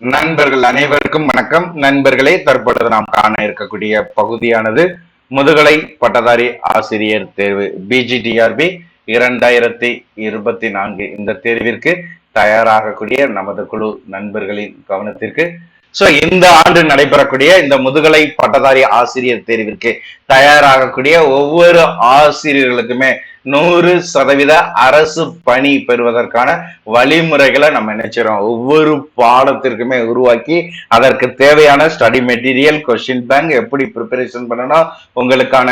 நண்பர்கள் அனைவருக்கும் வணக்கம். நண்பர்களே தற்பொழுது நாம் காண இருக்கக்கூடிய பகுதியானது முதுகலை பட்டதாரி ஆசிரியர் தேர்வு பிஜிடிஆர்பி இரண்டாயிரத்தி இருபத்தி நான்கு இந்த தேர்விற்கு தயாராகக்கூடிய நமது குழு நண்பர்களின் கவனத்திற்கு சோ இந்த ஆண்டு நடைபெறக்கூடிய இந்த முதுகலை பட்டதாரி ஆசிரியர் தேர்விற்கு தயாராகக்கூடிய ஒவ்வொரு ஆசிரியர்களுக்குமே நூறு சதவீத அரசு பணி பெறுவதற்கான வழிமுறைகளை நம்ம நினைச்சிரோம் ஒவ்வொரு பாடத்திற்குமே உருவாக்கி அதற்கு தேவையான ஸ்டடி மெட்டீரியல் கொஸ்டின் பேங்க் எப்படி ப்ரிப்பரேஷன் பண்ணணும்? உங்களுக்கான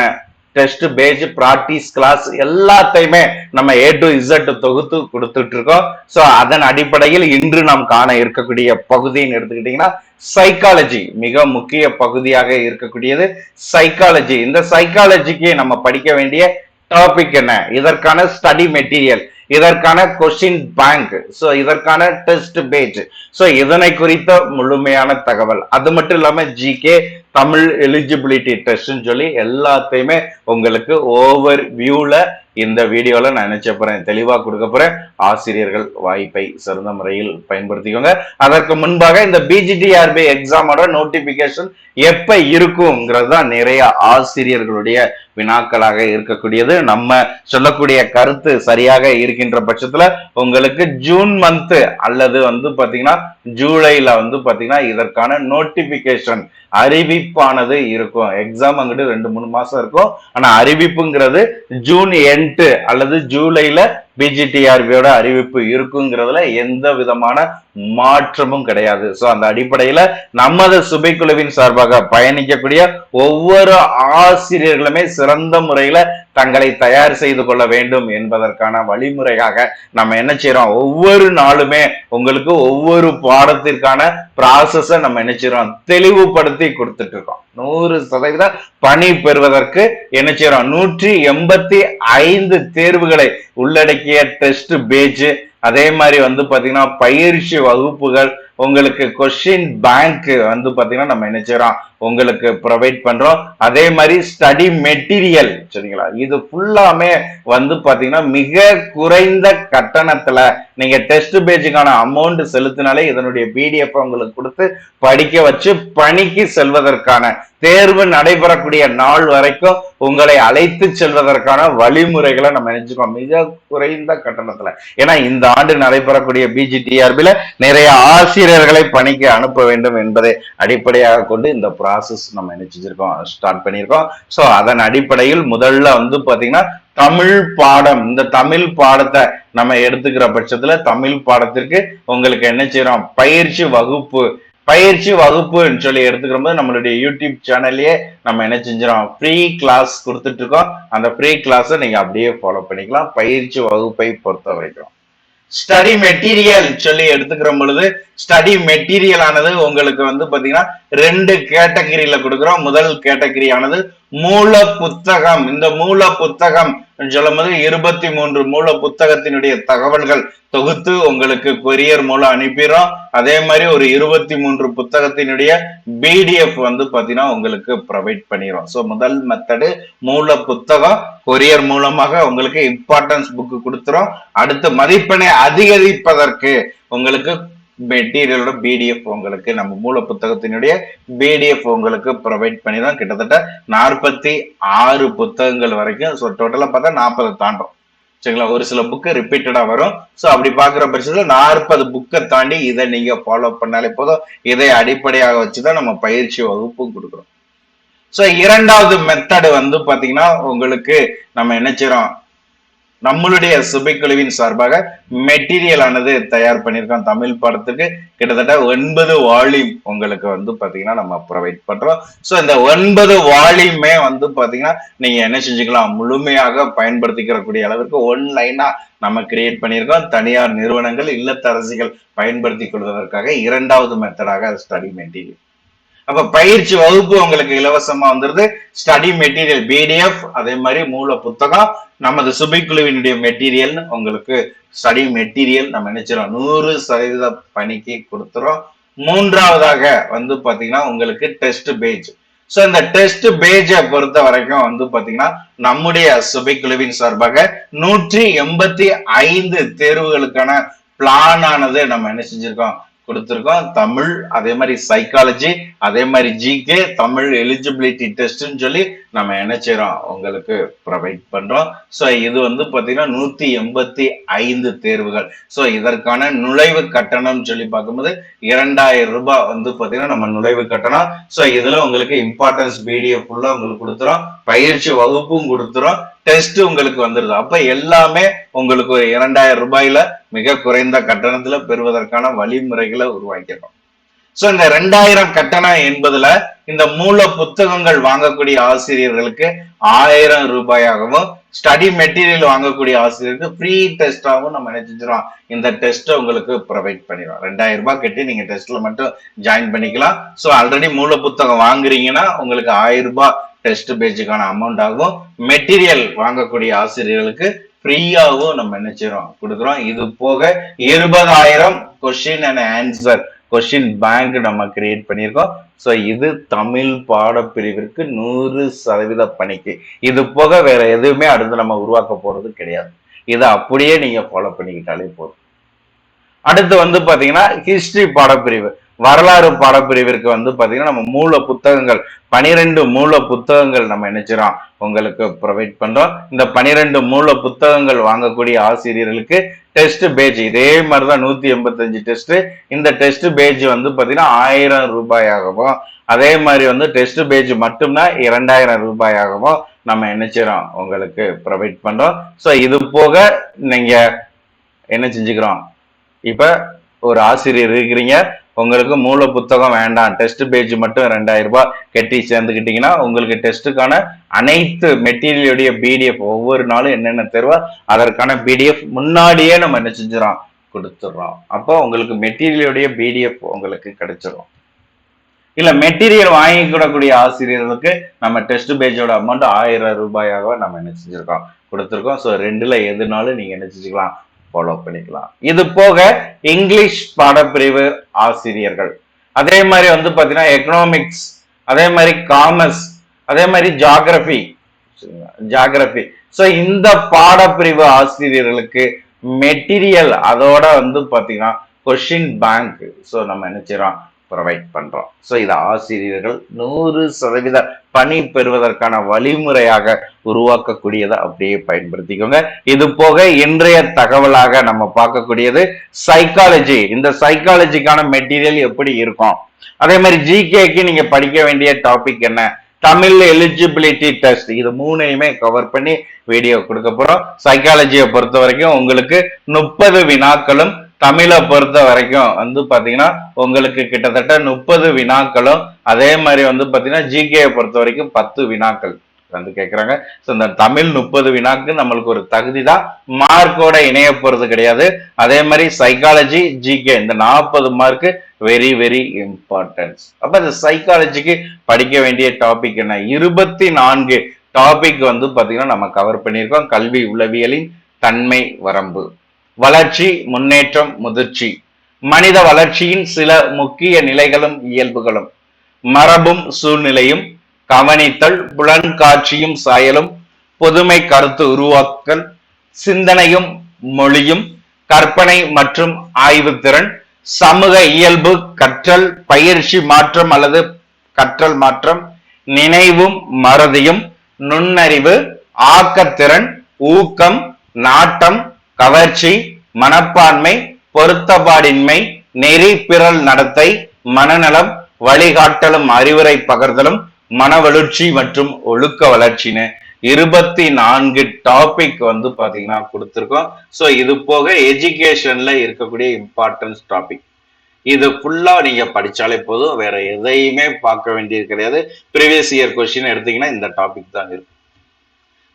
டெஸ்ட் பேஜ் ப்ராக்டிஸ் கிளாஸ் எல்லாத்தையுமே நம்ம ஏ டு இசட் தொகுத்து கொடுத்துட்டு இருக்கோம் ஸோ அதன் அடிப்படையில் இன்று நாம் காண இருக்கக்கூடிய பகுதின்னு எடுத்துக்கிட்டீங்கன்னா சைக்காலஜி மிக முக்கிய பகுதியாக இருக்கக்கூடியது. சைக்காலஜி இந்த சைக்காலஜிக்கு நம்ம படிக்க வேண்டிய டாபிக் என்ன? இதற்கான ஸ்டடி மெட்டீரியல் இதற்கான கொஸ்டின் பேங்க் ஸோ இதற்கான டெஸ்ட் பேஜ் ஸோ இதனை குறித்த முழுமையான தகவல். அது மட்டும் இல்லாமல் ஜிகே தமிழ் எலிஜிபிலிட்டி டெஸ்ட்னு சொல்லி எல்லாத்தையுமே உங்களுக்கு ஓவர் வியூவில் இந்த வீடியோவில் நான் நினைச்ச போகிறேன் தெளிவாக கொடுக்க போகிறேன் ஆசிரியர்கள் வாய்ப்பை சிறந்த முறையில் பயன்படுத்திக்கோங்க. அதற்கு முன்பாக இந்த பிஜிடிஆர்பி எக்ஸாமோட நோட்டிபிகேஷன் எப்போ இருக்குங்கிறது தான் நிறைய ஆசிரியர்களுடைய வினாக்களாக இருக்கக்கூடியது. நம்ம சொல்லக்கூடிய கருத்து சரியாக இருக்கின்ற பட்சத்தில் உங்களுக்கு ஜூன் மந்த்து அல்லது வந்து பார்த்தீங்கன்னா ஜூலையில் வந்து பார்த்தீங்கன்னா இதற்கான நோட்டிபிகேஷன் அறிவிப்பானது இருக்கும். எக்ஸாம் அங்கிட்டு ரெண்டு மூணு மாசம் இருக்கும். ஆனா அறிவிப்புங்கிறது ஜூன் எட்டு அல்லது ஜூலைல பிஜிடிஆர்பியோட அறிவிப்பு இருக்குங்கிறதுல எந்த விதமான மாற்றமும் கிடையாது. ஸோ அந்த அடிப்படையில் நமது சுபைக்குழுவின் சார்பாக பயணிக்கக்கூடிய ஒவ்வொரு ஆசிரியர்களுமே சிறந்த முறையில் தங்களை தயார் செய்து கொள்ள வேண்டும் என்பதற்கான வழிமுறையாக நம்ம என்ன செய்யறோம் ஒவ்வொரு நாளுமே உங்களுக்கு ஒவ்வொரு பாடத்திற்கான ப்ராசஸை நம்ம என்ன செய்யறோம் தெளிவுபடுத்தி கொடுத்துட்டு இருக்கோம். நூறு சதவீத பணி பெறுவதற்கு என்ன செய்யறோம்? நூற்றி எண்பத்தி ஐந்து தேர்வுகளை உள்ளடக்கிய டெஸ்ட் பேஜ் அதே மாதிரி வந்து பாத்தீங்கன்னா பயிற்சி வகுப்புகள். உங்களுக்கு கொஸ்டின் பேங்க் வந்து பாத்தீங்கன்னா நம்ம என்ன செய்யறோம்? உங்களுக்கு ப்ரொவைட் பண்றோம். அதே மாதிரி ஸ்டடி மெட்டீரியல் சரிங்களா? இது ஃபுல்லாமே வந்து பாத்தீங்கன்னா மிக குறைந்த கட்டணத்துல நீங்க டெஸ்ட் பேஜுக்கான அமௌண்ட் செலுத்தினாலே இதனுடைய பிடிஎஃப் உங்களுக்கு கொடுத்து படிக்க வச்சு பணிக்கு செல்வதற்கான தேர்வு நடைபெறக்கூடிய நாள் வரைக்கும் உங்களை அழைத்து செல்வதற்கான வழிமுறைகளை நம்ம நினைச்சுக்கோம். மிக குறைந்த கட்டணத்துல. ஏன்னா இந்த ஆண்டு நடைபெறக்கூடிய பிஜிடிஆர்பில நிறைய ஆசிரியர்களை பணிக்கு அனுப்ப வேண்டும் என்பதை அடிப்படையாக கொண்டு இந்த கிளாஸஸ் நம்ம நினைச்சிருக்கோம் ஸ்டார்ட் பண்ணியிருக்கோம். ஸோ அதன் அடிப்படையில் முதல்ல வந்து பாத்தீங்கன்னா தமிழ் பாடம் இந்த தமிழ் பாடத்தை நம்ம எடுத்துக்கிற பட்சத்துல தமிழ் பாடத்திற்கு உங்களுக்கு என்ன செய்யறோம்? பயிற்சி வகுப்பு பயிற்சி வகுப்புன்னு சொல்லி எடுத்துக்கிற போது நம்மளுடைய யூடியூப் சேனல்லையே நம்ம என்ன செஞ்சிடும் ஃப்ரீ கிளாஸ் கொடுத்துட்டு இருக்கோம். அந்த ஃப்ரீ கிளாஸை நீங்க அப்படியே ஃபாலோ பண்ணிக்கலாம். பயிற்சி வகுப்பை பொறுத்த வரைக்கும் ஸ்டடி மெட்டீரியல் சொல்லி எடுத்துக்கிற பொழுது ஸ்டடி மெட்டீரியல் ஆனது உங்களுக்கு வந்து பாத்தீங்கன்னா ரெண்டு கேட்டகரியில கொடுக்குறோம். முதல் கேட்டகரி ஆனது மூல புத்தகம் இந்த மூல புத்தகம் சொல்லும்போது இருபத்தி மூன்று மூல புத்தகத்தினுடைய தகவல்கள் தொகுத்து உங்களுக்கு கொரியர் மூலம் அனுப்பிடுறோம். அதே மாதிரி ஒரு இருபத்தி மூன்று புத்தகத்தினுடைய பிடிஎஃப் வந்து பாத்தீங்கன்னா உங்களுக்கு ப்ரொவைட் பண்ணிடுறோம். ஸோ முதல் மெத்தடு மூல புத்தகம் கொரியர் மூலமாக உங்களுக்கு இம்பார்ட்டன்ஸ் புக்கு கொடுத்துரும் அடுத்து மதிப்பெண்ணை அதிகரிப்பதற்கு உங்களுக்கு மெட்டீரியலோட பிடிஎஃப் உங்களுக்கு நம்ம மூல புத்தகத்தினுடைய பிடிஎஃப் உங்களுக்கு ப்ரொவைட் பண்ணி தான் கிட்டத்தட்ட நாற்பத்தி ஆறு புத்தகங்கள் வரைக்கும். ஸோ டோட்டலாக பார்த்தா நாற்பது தாண்டும். சரிங்களா? ஒரு சில புக்கு ரிப்பீட்டடாக வரும். ஸோ அப்படி பார்க்குற பட்சத்தில் நாற்பது புக்கை தாண்டி இதை நீங்கள் ஃபாலோ பண்ணாலே போதும். இதை அடிப்படையாக வச்சு தான் நம்ம பயிற்சி வகுப்பும் கொடுக்குறோம். ஸோ இரண்டாவது மெத்தடு வந்து பார்த்தீங்கன்னா உங்களுக்கு நம்ம என்ன செய்கிறோம் நம்மளுடைய சுபைக்குழுவின் சார்பாக மெட்டீரியல் ஆனது தயார் பண்ணியிருக்கோம். தமிழ் படத்துக்கு கிட்டத்தட்ட ஒன்பது வால்யூம் உங்களுக்கு வந்து பாத்தீங்கன்னா நம்ம ப்ரொவைட் பண்றோம். ஸோ இந்த ஒன்பது வால்யூமே வந்து பாத்தீங்கன்னா நீங்க என்ன செஞ்சுக்கலாம்? முழுமையாக பயன்படுத்திக்கிறக்கூடிய அளவிற்கு ஒன்லைனா நம்ம கிரியேட் பண்ணியிருக்கோம். தனியார் நிறுவனங்கள் இல்லத்தரசிகள் பயன்படுத்திக் கொள்வதற்காக இரண்டாவது மெத்தடாக ஸ்டடி மெட்டீரியல் அப்ப பயிற்சி வகுப்பு உங்களுக்கு இலவசமா வந்துருது. ஸ்டடி மெட்டீரியல் பிடிஎஃப் அதே மாதிரி மூல புத்தகம் நமது சுபைக்குழுவினுடைய மெட்டீரியல் உங்களுக்கு ஸ்டடி மெட்டீரியல் நம்ம நினைச்சிடும் நூறு சதவீத பணிக்கு கொடுத்துரும் மூன்றாவதாக வந்து பாத்தீங்கன்னா உங்களுக்கு டெஸ்ட் பேஜ் சோ இந்த டெஸ்ட் பேஜை பொறுத்த வரைக்கும் வந்து பாத்தீங்கன்னா நம்முடைய சுபைக்குழுவின் சார்பாக நூற்றி எண்பத்தி ஐந்து தேர்வுகளுக்கான பிளான் ஆனது நம்ம என்ன செஞ்சிருக்கோம்? கொடுத்துருக்கோம். தமிழ் அதே மாதிரி சைக்காலஜி அதே மாதிரி ஜிகே தமிழ் எலிஜிபிலிட்டி டெஸ்ட்னு சொல்லி நம்ம என்ன செய்யறோம் உங்களுக்கு ப்ரொவைட் பண்றோம். ஸோ இது வந்து பாத்தீங்கன்னா நூத்தி எண்பத்தி ஐந்து தேர்வுகள். ஸோ இதற்கான நுழைவு கட்டணம் சொல்லி பார்க்கும்போது இரண்டாயிரம் ரூபாய் வந்து பாத்தீங்கன்னா நம்ம நுழைவு கட்டணம். ஸோ இதுல உங்களுக்கு இம்பார்ட்டன்ஸ் பிடிஎஃப் ஃபுல்லா உங்களுக்கு கொடுத்துரும் பயிற்சி வகுப்பும் கொடுத்துரும் டெஸ்ட் உங்களுக்கு வந்துருது. அப்ப எல்லாமே உங்களுக்கு ஒரு இரண்டாயிரம் ரூபாயில மிக குறைந்த கட்டணத்துல பெறுவதற்கான வழிமுறைகளை உருவாக்கிறோம் சோ இந்த ரெண்டாயிரம் கட்டணம் என்பதுல இந்த மூல புத்தகங்கள் வாங்கக்கூடிய ஆசிரியர்களுக்கு ஆயிரம் ரூபாயாகவும் ஸ்டடி மெட்டீரியல் வாங்கக்கூடிய ஆசிரியருக்கு ஃப்ரீ டெஸ்டாகவும் நம்ம நினைச்சிடுறோம் இந்த டெஸ்ட் உங்களுக்கு ப்ரொவைட் பண்ணிடுவோம் ரெண்டாயிரம் ரூபாய் கட்டி நீங்க டெஸ்ட்ல மட்டும் ஜாயின் பண்ணிக்கலாம். ஸோ ஆல்ரெடி மூல புத்தகம் வாங்குறீங்கன்னா உங்களுக்கு ஆயிரம் ரூபாய் டெஸ்ட் பேஜுக்கான அமௌண்ட் ஆகும். மெட்டீரியல் வாங்கக்கூடிய ஆசிரியர்களுக்கு ஃப்ரீயாகவும் நம்ம என்ன கொடுக்குறோம். இது போக இருபதாயிரம் question and answer question bank நம்ம கிரியேட் பண்ணியிருக்கோம். ஸோ இது தமிழ் பாடப்பிரிவிற்கு நூறு சதவீத பணிக்கு. இது போக வேற எதுவுமே அடுத்து நம்ம உருவாக்க போறது கிடையாது. இதை அப்படியே நீங்க ஃபாலோ பண்ணிக்கிட்டாலே போதும். அடுத்து வந்து பாத்தீங்கன்னா ஹிஸ்டரி பாடப்பிரிவு. வரலாறு பாடப்பிரிவிற்கு வந்து பார்த்தீங்கன்னா நம்ம மூல புத்தகங்கள் பனிரெண்டு மூல புத்தகங்கள் நம்ம நினைச்சிடோம் உங்களுக்கு ப்ரொவைட் பண்ணுறோம் இந்த பனிரெண்டு மூல புத்தகங்கள் வாங்கக்கூடிய ஆசிரியர்களுக்கு டெஸ்ட் பேஜ் இதே மாதிரி தான் நூற்றி எண்பத்தஞ்சு டெஸ்ட் இந்த டெஸ்ட் பேஜ் வந்து பார்த்தீங்கன்னா ஆயிரம் ரூபாயாகவும் அதே மாதிரி வந்து டெஸ்ட் பேஜ் மட்டும்தான் இரண்டாயிரம் ரூபாயாகவும் நம்ம நினைச்சிடோம் உங்களுக்கு ப்ரொவைட் பண்ணுறோம் ஸோ இது போக நீங்கள் என்ன செஞ்சுக்கிறோம்? இப்போ ஒரு ஆசிரியர் இருக்கிறீங்க. உங்களுக்கு மூல புத்தகம் வேண்டாம். டெஸ்ட் பேஜ் மட்டும் ரெண்டாயிரம் ரூபாய் கட்டி சேர்ந்துக்கிட்டீங்கன்னா உங்களுக்கு டெஸ்ட்டுக்கான அனைத்து மெட்டீரியலுடைய பிடிஎஃப் ஒவ்வொரு நாளும் என்னென்ன தேர்வோ அதற்கான பிடிஎஃப் முன்னாடியே நம்ம என்ன செஞ்சிடறோம்? கொடுத்துட்றோம். அப்போ உங்களுக்கு மெட்டீரியலுடைய பிடிஎஃப் உங்களுக்கு கிடைச்சிரும். இல்ல மெட்டீரியல் வாங்கிக்கூடக்கூடிய ஆசிரியர்களுக்கு நம்ம டெஸ்ட் பேஜோட அமௌண்ட் ஆயிரம் ரூபாயாக நம்ம என்ன செஞ்சிருக்கோம்? கொடுத்துருக்கோம். ஸோ ரெண்டுல எதுனாலும் நீங்க என்ன செஞ்சுக்கலாம்? ஃபாலோ பண்ணிக்கலாம். இது போக இங்கிலீஷ் பாடப்பிரிவு ஆசிரியர்கள். அதே மாதிரி வந்து பாத்தீங்கன்னா எக்கனாமிக்ஸ் அதே மாதிரி காமர்ஸ் அதே மாதிரி ஜாகிரபி ஜாகிரபி ஸோ இந்த பாடப்பிரிவு ஆசிரியர்களுக்கு மெட்டீரியல் அதோட வந்து பாத்தீங்கன்னா கொஷின் பேங்க் ஸோ நம்ம நினைச்சிடறோம் ப்ரொவைட் பண்ணுறோம் ஸோ இது ஆசிரியர்கள் நூறு சதவீத பணி பெறுவதற்கான வழிமுறையாக உருவாக்கக்கூடியதை அப்படியே பயன்படுத்திக்கோங்க. இது போக இன்றைய தகவலாக நம்ம பார்க்கக்கூடியது சைக்காலஜி இந்த சைக்காலஜிக்கான மெட்டீரியல் எப்படி இருக்கும்? அதே மாதிரி ஜிகேக்கு நீங்க படிக்க வேண்டிய டாபிக் என்ன? தமிழ் எலிஜிபிலிட்டி டெஸ்ட் இது மூணையுமே கவர் பண்ணி வீடியோ கொடுக்க போறோம். சைக்காலஜியை பொறுத்த வரைக்கும் உங்களுக்கு முப்பது வினாக்களும் தமிழை பொறுத்த வரைக்கும் வந்து பார்த்தீங்கன்னா உங்களுக்கு கிட்டத்தட்ட முப்பது வினாக்களும் அதே மாதிரி வந்து பார்த்தீங்கன்னா ஜிகேயை பொறுத்த வரைக்கும் பத்து வினாக்கள் வந்து கேட்குறாங்க ஸோ இந்த தமிழ் முப்பது வினாக்கு நம்மளுக்கு ஒரு தகுதி தான் மார்க்கோட இணைய போகிறது கிடையாது. அதே மாதிரி சைக்காலஜி ஜிகே இந்த நாற்பது மார்க்கு வெரி வெரி இம்பார்ட்டன்ஸ் அப்போ இந்த சைக்காலஜிக்கு படிக்க வேண்டிய டாபிக் என்ன? இருபத்தி நான்கு டாபிக் வந்து பார்த்தீங்கன்னா நம்ம கவர் பண்ணியிருக்கோம். கல்வி உளவியலின் தன்மை வரம்பு. வளர்ச்சி முன்னேற்றம் முதிர்ச்சி. மனித வளர்ச்சியின் சில முக்கிய நிலைகளும் இயல்புகளும். மரபும் சூழ்நிலையும் கவனித்தல் புலன்காட்சியும் சாயலும் பொதுமை கருத்து உருவாக்கல் சிந்தனையும் மொழியும் கற்பனை மற்றும் ஆய்வுத்திறன் சமூக இயல்பு கற்றல் பயிற்சி மாற்றம் அல்லது கற்றல் மாற்றம் நினைவும் மறதியும் நுண்ணறிவு ஆக்கத்திறன் ஊக்கம் நாட்டம் கவர்ச்சி மனப்பான்மை பொருத்தப்பாடின்மை நெறி பிறல் நடத்தை மனநலம் வழிகாட்டலும் அறிவுரை பகர்தலும் மன வளர்ச்சி மற்றும் ஒழுக்க வளர்ச்சின்னு இருபத்தி நான்கு டாபிக் வந்து பாத்தீங்கன்னா கொடுத்துருக்கோம். ஸோ இது போக எஜுகேஷன்ல இருக்கக்கூடிய இம்பார்ட்டன்ஸ் டாபிக் இது ஃபுல்லா நீங்க படிச்சாலே போதும். வேற எதையுமே பார்க்க வேண்டியது கிடையாது. ப்ரீவியஸ் இயர் கொஸ்டின் எடுத்தீங்கன்னா இந்த டாபிக் தான் இருக்கும்.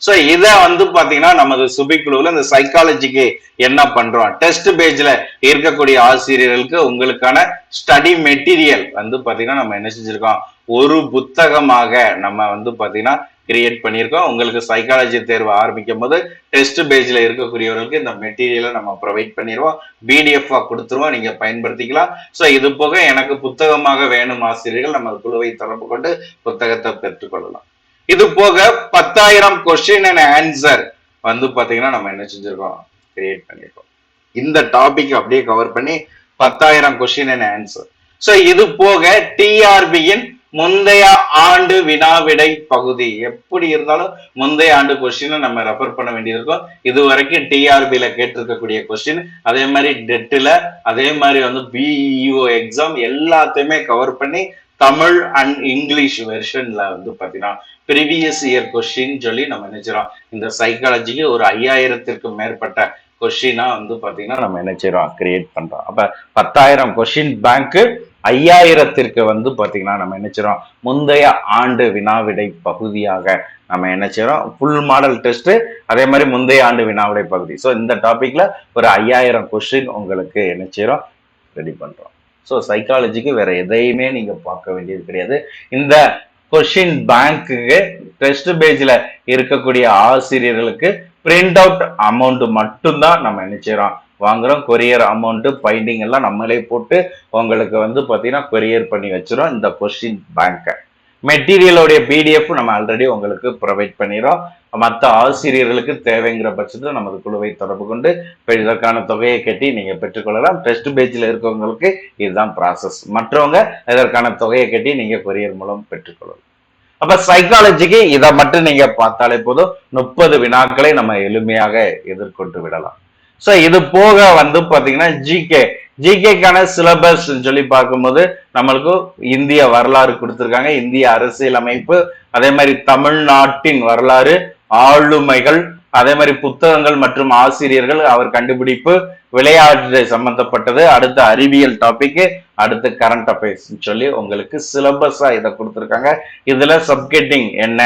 ஸோ இதை வந்து பாத்தீங்கன்னா நமது சுபிக்குழுவில் இந்த சைக்காலஜிக்கு என்ன பண்றோம்? டெஸ்ட் பேஜ்ல இருக்கக்கூடிய ஆசிரியர்களுக்கு உங்களுக்கான ஸ்டடி மெட்டீரியல் வந்து பாத்தீங்கன்னா நம்ம என்ன செஞ்சிருக்கோம்? ஒரு புத்தகமாக நம்ம வந்து பாத்தீங்கன்னா கிரியேட் பண்ணியிருக்கோம். உங்களுக்கு சைக்காலஜி தேர்வு ஆரம்பிக்கும் போது டெஸ்ட் பேஜ்ல இருக்கக்கூடியவர்களுக்கு இந்த மெட்டீரியலை நம்ம ப்ரொவைட் பண்ணிடுவோம் பிடிஎஃப் கொடுத்துருவோம். நீங்க பயன்படுத்திக்கலாம். ஸோ இது போக எனக்கு புத்தகமாக வேணும் ஆசிரியர்கள் நம்ம குழுவை தொடர்பு கொண்டு புத்தகத்தை பெற்றுக்கொள்ளலாம். இது போக பத்தாயிரம் கொஸ்டின் அண்ட் ஆன்சர் வந்து பாத்தீங்கன்னா நம்ம என்ன செஞ்சிருக்கோம்? கிரியேட் பண்ணிருக்கோம். இந்த டாபிக் அப்படியே கவர் பண்ணி பத்தாயிரம் கொஸ்டின் அண்ட் ஆன்சர் சோ இது போக டிஆர்பியின் முந்தைய ஆண்டு வினாவிடை பகுதி எப்படி இருந்தாலும் முந்தைய ஆண்டு கொஸ்டினை நம்ம ரெஃபர் பண்ண வேண்டியிருக்கும். இது வரைக்கும் டிஆர்பியில கேட்டிருக்கக்கூடிய கொஸ்டின் அதே மாதிரி டெட்டில் அதே மாதிரி வந்து பிஇஓ எக்ஸாம் எல்லாத்தையுமே கவர் பண்ணி தமிழ் அண்ட் இங்கிலீஷ் வெர்ஷன்ல வந்து பாத்தீங்கன்னா ப்ரீவியஸ் இயர் கொஸ்டின் சொல்லி நம்ம நினைச்சிடோம் இந்த சைக்காலஜிக்கு ஒரு ஐயாயிரத்திற்கு மேற்பட்ட கொஸ்டினா வந்து பாத்தீங்கன்னா நம்ம என்ன கிரியேட் பண்றோம். அப்ப பத்தாயிரம் கொஸ்டின் பேங்க்கு ஐயாயிரத்திற்கு வந்து பாத்தீங்கன்னா நம்ம என்ன முந்தைய ஆண்டு வினாவிடை பகுதியாக நம்ம என்ன ஃபுல் மாடல் டெஸ்ட் அதே மாதிரி முந்தைய ஆண்டு வினாவிடை பகுதி. ஸோ இந்த டாபிக்ல ஒரு ஐயாயிரம் கொஸ்டின் உங்களுக்கு என்ன ரெடி பண்றோம். ஸோ சைக்காலஜிக்கு வேற எதையுமே நீங்க பார்க்க வேண்டியது கிடையாது. இந்த கொஷின் பேங்க்குக்கு டெஸ்ட் பேஜில் இருக்கக்கூடிய ஆசிரியர்களுக்கு பிரிண்ட் அவுட் அமௌண்ட் மட்டும்தான் நம்ம நினைச்சிடறோம் வாங்குறோம். கொரியர் அமௌண்ட்டு பைண்டிங் எல்லாம் நம்மளே போட்டு உங்களுக்கு வந்து பார்த்தீங்கன்னா கொரியர் பண்ணி வச்சிடும் இந்த கொஷின் பேங்கை மெட்டீரியலோடைய பிடிஎஃப் நம்ம ஆல்ரெடி உங்களுக்கு ப்ரொவைட் பண்ணிடுறோம். மற்ற ஆசிரியர்களுக்கு தேவைங்கிற பட்சத்தில் நமது குழுவை தொடர்பு கொண்டு இதற்கான தொகையை கட்டி நீங்கள் பெற்றுக்கொள்ளலாம். டெஸ்ட் பேஜில் இருக்கவங்களுக்கு இதுதான் ப்ராசஸ் மற்றவங்க இதற்கான தொகையை கட்டி நீங்கள் கொரியர் மூலம் பெற்றுக்கொள்ளலாம். அப்ப சைக்காலஜிக்கு இதை மட்டும் நீங்க பார்த்தாலே போதும். முப்பது வினாக்களை நம்ம எளிமையாக எதிர்கொண்டு விடலாம். ஸோ இது போக வந்து பார்த்தீங்கன்னா ஜிகே ஜிகேக்கான சிலபஸ் சொல்லி பார்க்கும்போது நம்மளுக்கு இந்திய வரலாறு கொடுத்துருக்காங்க. இந்திய அரசியலமைப்பு அதே மாதிரி தமிழ்நாட்டின் வரலாறு ஆளுமைகள் அதே மாதிரி புத்தகங்கள் மற்றும் ஆசிரியர்கள் அவர் கண்டுபிடிப்பு விளையாட்டு சம்பந்தப்பட்டது. அடுத்த அறிவியல் டாபிக் அடுத்து கரண்ட் அஃபேர்ஸ் சொல்லி உங்களுக்கு சிலபஸா இதை கொடுத்துருக்காங்க. இதுல சப்கெட்டிங் என்ன?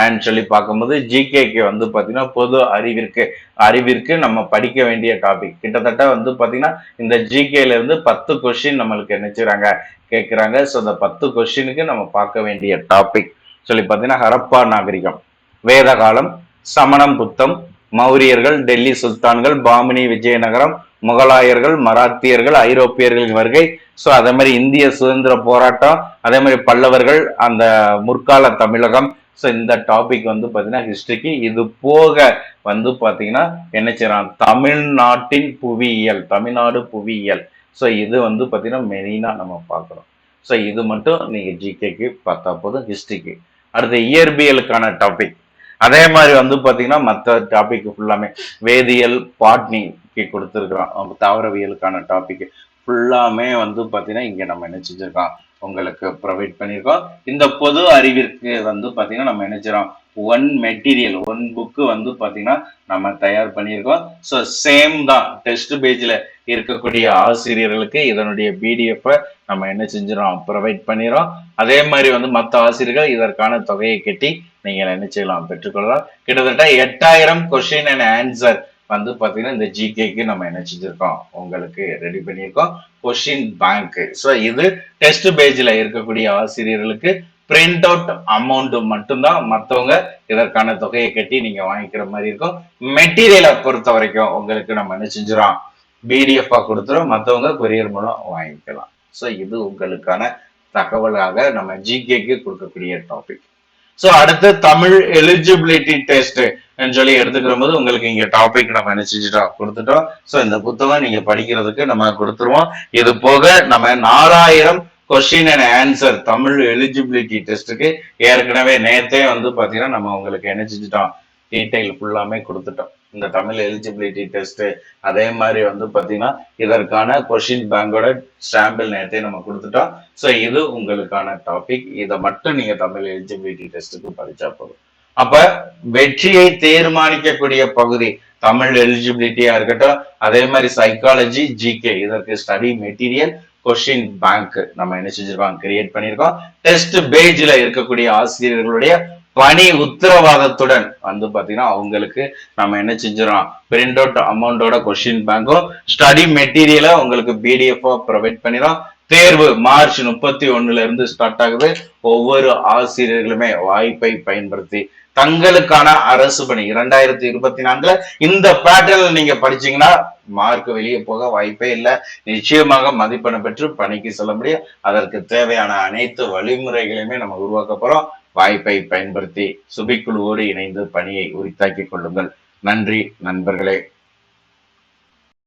And சொல்லி பார்க்கும்போது ஜிகேக்கு வந்து பார்த்தீங்கன்னா பொது அறிவிற்கு அறிவிற்கு நம்ம படிக்க வேண்டிய டாபிக் கிட்டத்தட்ட வந்து பார்த்தீங்கன்னா இந்த ஜிகேலேருந்து பத்து கொஷின் நம்மளுக்கு நினைச்சுறாங்க கேட்குறாங்க. ஸோ அந்த பத்து கொஷினுக்கு நம்ம பார்க்க வேண்டிய டாபிக் சொல்லி பார்த்தீங்கன்னா ஹரப்பா நாகரிகம் வேத காலம் சமணம் புத்தம் மௌரியர்கள் டெல்லி சுல்தான்கள் பாமினி விஜயநகரம் முகலாயர்கள் மராத்தியர்கள் ஐரோப்பியர்களின் வருகை. ஸோ அதே மாதிரி இந்திய சுதந்திர போராட்டம் அதே மாதிரி பல்லவர்கள் அந்த முற்கால தமிழகம். ஸோ இந்த டாபிக் வந்து பார்த்தீங்கன்னா ஹிஸ்டரிக்கு இது போக வந்து பார்த்தீங்கன்னா என்ன செய்யறான் தமிழ்நாட்டின் புவியியல் தமிழ்நாடு புவியியல். ஸோ இது வந்து பார்த்தீங்கன்னா மெயினாக நம்ம பார்க்குறோம். ஸோ இது மட்டும் நீங்கள் ஜிகேக்கு பார்த்தா போதும் ஹிஸ்ட்ரிக்கு அடுத்து இயற்பியலுக்கான டாபிக் அதே மாதிரி வந்து பார்த்தீங்கன்னா மற்ற டாபிக் ஃபுல்லாமே வேதியியல் பாட்னி கொடுத்துருக்குறோம். தாவரவியலுக்கான டாபிக் ஃபுல்லாமே வந்து பார்த்தீங்கன்னா இங்கே நம்ம என்ன செஞ்சுருக்கோம்? உங்களுக்கு ப்ரொவைட் பண்ணியிருக்கோம் இந்த பொது அறிவிற்கு வந்து பார்த்தீங்கன்னா நம்ம நினைச்சிரோம் ஒன் மெட்டீரியல் ஒன் புக்கு வந்து பார்த்தீங்கன்னா நம்ம தயார் பண்ணியிருக்கோம் ஸோ சேம் தான். டெஸ்ட் பேஜில் இருக்கக்கூடிய ஆசிரியர்களுக்கு இதனுடைய பிடிஎஃப்பை நம்ம என்ன செஞ்சிடோம் ப்ரொவைட் பண்ணிடுறோம் அதே மாதிரி வந்து மற்ற ஆசிரியர்கள் இதற்கான தொகையை கட்டி நீங்கள் என்ன செய்யலாம்? பெற்றுக்கொள்ளலாம். கிட்டத்தட்ட எட்டாயிரம் கொஷின் அண்ட் ஆன்சர் வந்து பார்த்தீங்கன்னா இந்த ஜிகேக்கு நம்ம என்ன செஞ்சிருக்கோம்? உங்களுக்கு ரெடி பண்ணியிருக்கோம். கொஸ்டின் பேங்க் ஸோ இது டெஸ்ட் பேஜில் இருக்கக்கூடிய ஆசிரியர்களுக்கு பிரிண்ட் அவுட் அமௌண்ட் மட்டும்தான். மற்றவங்க இதற்கான தொகையை கட்டி நீங்க வாங்கிக்கிற மாதிரி இருக்கும். மெட்டீரியலை பொறுத்த வரைக்கும் உங்களுக்கு நம்ம என்ன செஞ்சிடோம் பிடிஎஃபாக கொடுத்துரும் மற்றவங்க கொரியர் மூலம் வாங்கிக்கலாம். ஸோ இது உங்களுக்கான தகவலாக நம்ம ஜிகேக்கு கொடுக்கக்கூடிய டாபிக் ஸோ அடுத்து தமிழ் எலிஜிபிலிட்டி டெஸ்ட் சொல்லி எடுத்துக்கிற போது உங்களுக்கு இங்க டாபிக் நம்ம நினைச்சிட்டோம் கொடுத்துட்டோம். ஸோ இந்த புத்தகம் நீங்க படிக்கிறதுக்கு நம்ம கொடுத்துருவோம். இது போக நம்ம நாலாயிரம் question and answer Tamil eligibility டெஸ்ட்டுக்கு ஏற்கனவே நேற்றே வந்து பாத்தீங்கன்னா நம்ம உங்களுக்கு நினைச்சிட்டோம் டீட்டெயில் ஃபுல்லாமே கொடுத்துட்டோம். இந்த தமிழ் எலிஜிபிலிட்டி டெஸ்ட் அதே மாதிரி வந்து பாத்தீங்கன்னா இதற்கான கொஷின் பேங்கோட ஸ்டாம்பிள் நேரத்தை நம்ம கொடுத்துட்டோம். ஸோ இது உங்களுக்கான டாபிக் இதை மட்டும் நீங்க தமிழ் எலிஜிபிலிட்டி டெஸ்ட்டுக்கு படித்தா போதும். அப்ப வெற்றியை தீர்மானிக்கக்கூடிய பகுதி தமிழ் எலிஜிபிலிட்டியா இருக்கட்டும் அதே மாதிரி சைக்காலஜி ஜிகே இதற்கு ஸ்டடி மெட்டீரியல் கொஷின் பேங்க் நம்ம என்ன செஞ்சிருக்கோம்? கிரியேட் பண்ணியிருக்கோம். டெஸ்ட் பேஜ்ல இருக்கக்கூடிய ஆசிரியர்களுடைய பணி உத்தரவாதத்துடன் வந்து பாத்தீங்கன்னா அவங்களுக்கு நம்ம என்ன செஞ்சிடறோம்? பிரிண்ட் அவுட் அமௌண்டோட கொஸ்டின் பேங்க்கும் ஸ்டடி மெட்டீரியலை உங்களுக்கு பிடிஎஃப் ப்ரொவைட் பண்ணிடும். தேர்வு மார்ச் முப்பத்தி ஒண்ணுல இருந்து ஸ்டார்ட் ஆகுது. ஒவ்வொரு ஆசிரியர்களுமே வாய்ப்பை பயன்படுத்தி தங்களுக்கான அரசு பணி இரண்டாயிரத்தி இருபத்தி நான்குல இந்த பேட்டர்ல நீங்க படிச்சீங்கன்னா மார்க் வெளியே போக வாய்ப்பே இல்லை. நிச்சயமாக மதிப்பெண் பெற்று பணிக்கு செல்ல முடியும். அதற்கு தேவையான அனைத்து வழிமுறைகளையுமே நம்ம உருவாக்க போறோம். வாய்ப்பை பயன்படுத்தி சுபிக்குழுவோடு இணைந்து பணியை உரித்தாக்கிக் கொள்ளுங்கள். நன்றி நண்பர்களே.